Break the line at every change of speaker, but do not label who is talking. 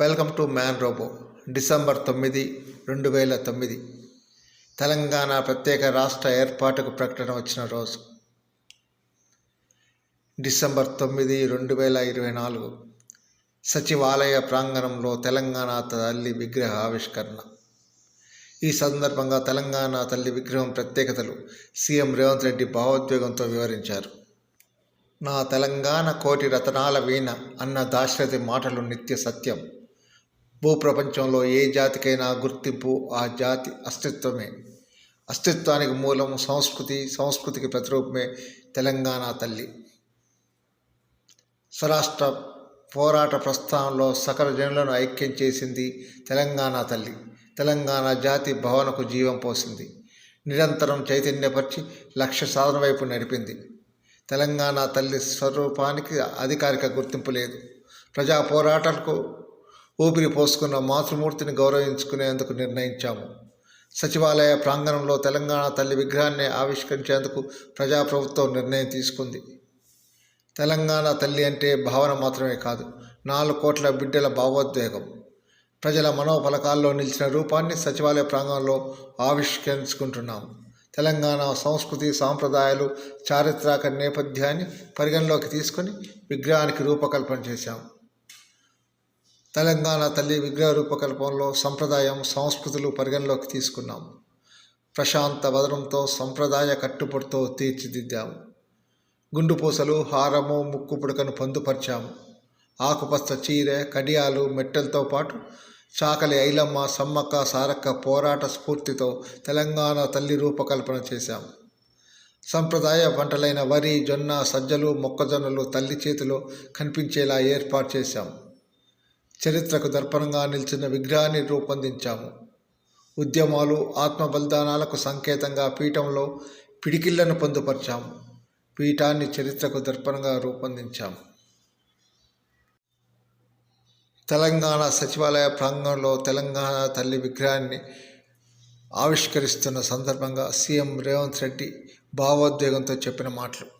Welcome to man robo December తొమ్మిది రెండు వేల తొమ్మిది. తెలంగాణ ప్రత్యేక రాష్ట్ర ఏర్పాటుకు ప్రకటన వచ్చిన రోజు. డిసెంబర్ తొమ్మిది రెండు వేల ఇరవై నాలుగు. సచివాలయ ప్రాంగణంలో తెలంగాణ తల్లి విగ్రహ ఆవిష్కరణ. ఈ సందర్భంగా తెలంగాణ తల్లి విగ్రహం ప్రత్యేకతలు సీఎం రేవంత్ రెడ్డి భావోద్వేగంతో వివరించారు. నా తెలంగాణ కోటి రతనాల వీణ అన్న దాశరథి మాటలు నిత్య సత్యం. భూప్రపంచంలో ఏ జాతికైనా గుర్తింపు ఆ జాతి అస్తిత్వమే. అస్తిత్వానికి మూలం సంస్కృతి సంస్కృతికి ప్రతిరూపమే తెలంగాణ తల్లి. స్వరాష్ట్ర పోరాట ప్రస్థానంలో సకల జనులను ఐక్యం చేసింది తెలంగాణ తల్లి. తెలంగాణ జాతి భవనకు జీవం పోసింది. నిరంతరం చైతన్యపరిచి లక్ష్య సాధన వైపు నడిపింది. తెలంగాణ తల్లి స్వరూపానికి అధికారిక గుర్తింపు లేదు. ప్రజా పోరాటాలకు ఊపిరి పోసుకున్న మాతృమూర్తిని గౌరవించుకునేందుకు నిర్ణయించాము. సచివాలయ ప్రాంగణంలో తెలంగాణ తల్లి విగ్రహాన్ని ఆవిష్కరించేందుకు ప్రజాప్రభుత్వం నిర్ణయం తీసుకుంది. తెలంగాణ తల్లి అంటే భావన మాత్రమే కాదు నాలుగు కోట్ల బిడ్డల భావోద్వేగం. ప్రజల మనోఫలకాల్లో నిలిచిన రూపాన్ని సచివాలయ ప్రాంగణంలో ఆవిష్కరించుకుంటున్నాము తెలంగాణ సంస్కృతి సాంప్రదాయాలు చారిత్రక నేపథ్యాన్ని పరిగణలోకి తీసుకొని విగ్రహానికి రూపకల్పన చేశాము తెలంగాణ తల్లి విగ్రహ రూపకల్పనలో సంప్రదాయం సంస్కృతులు పరిగణలోకి తీసుకున్నాం ప్రశాంత వదనంతో సంప్రదాయ కట్టుబడితో తీర్చిదిద్దాము. గుండుపూసలు హారము ముక్కు పుడకను పొందుపరిచాము. ఆకుపచ్చ చీర కడియాలు మెట్టెలతో పాటు చాకలి ఐలమ్మ సమ్మక్క సారక్క పోరాట స్ఫూర్తితో తెలంగాణ తల్లి రూపకల్పన చేశాము. సంప్రదాయ పంటలైన వరి జొన్న సజ్జలు మొక్కజొన్నలు తల్లి చేతిలో కనిపించేలా ఏర్పాటు చేశాము. చరిత్రకు దర్పణంగా నిలిచిన విగ్రహాన్ని రూపొందించాము. ఉద్యమాలు ఆత్మ బలిదానాలకు సంకేతంగా పీఠంలో పిడికిళ్ళను పొందుపరిచాము. పీఠాన్ని చరిత్రకు దర్పణంగా రూపొందించాము. తెలంగాణ సచివాలయ ప్రాంగణంలో తెలంగాణ తల్లి విగ్రహాన్ని ఆవిష్కరిస్తున్న సందర్భంగా సీఎం రేవంత్ రెడ్డి భావోద్వేగంతో చెప్పిన మాటలు.